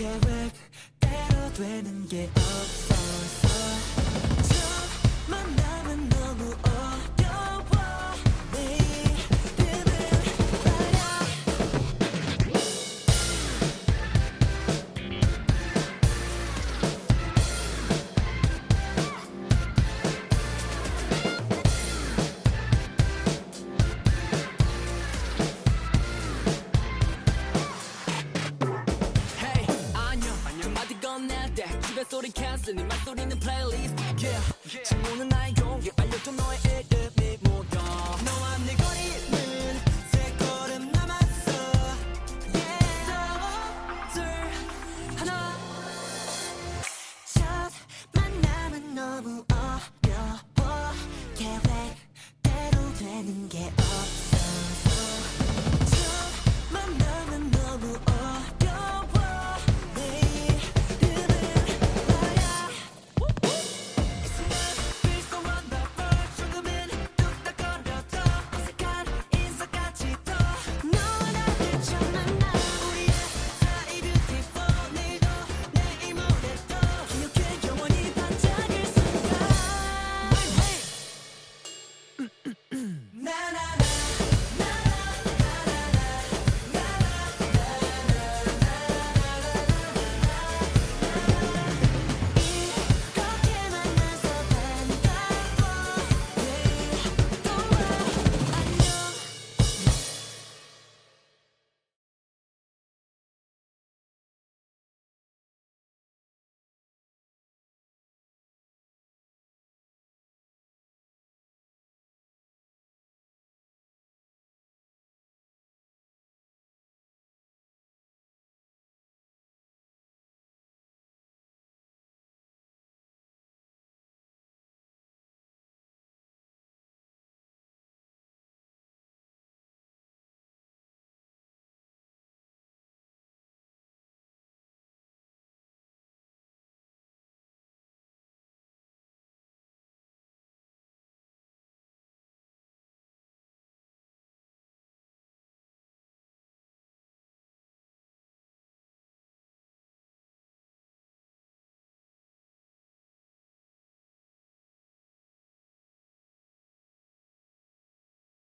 계획대로 되는 게 없어 목소리 캔슬 네 말소리는 플레이리스트 yeah. 친구는 나의 공개 알려줘 너의 이름이 뭐야. 너와 내 거리는 세 걸음 남았어. Yeah. 둘 하나. 첫 만남은 너무 어려워. 계획대로 되는 게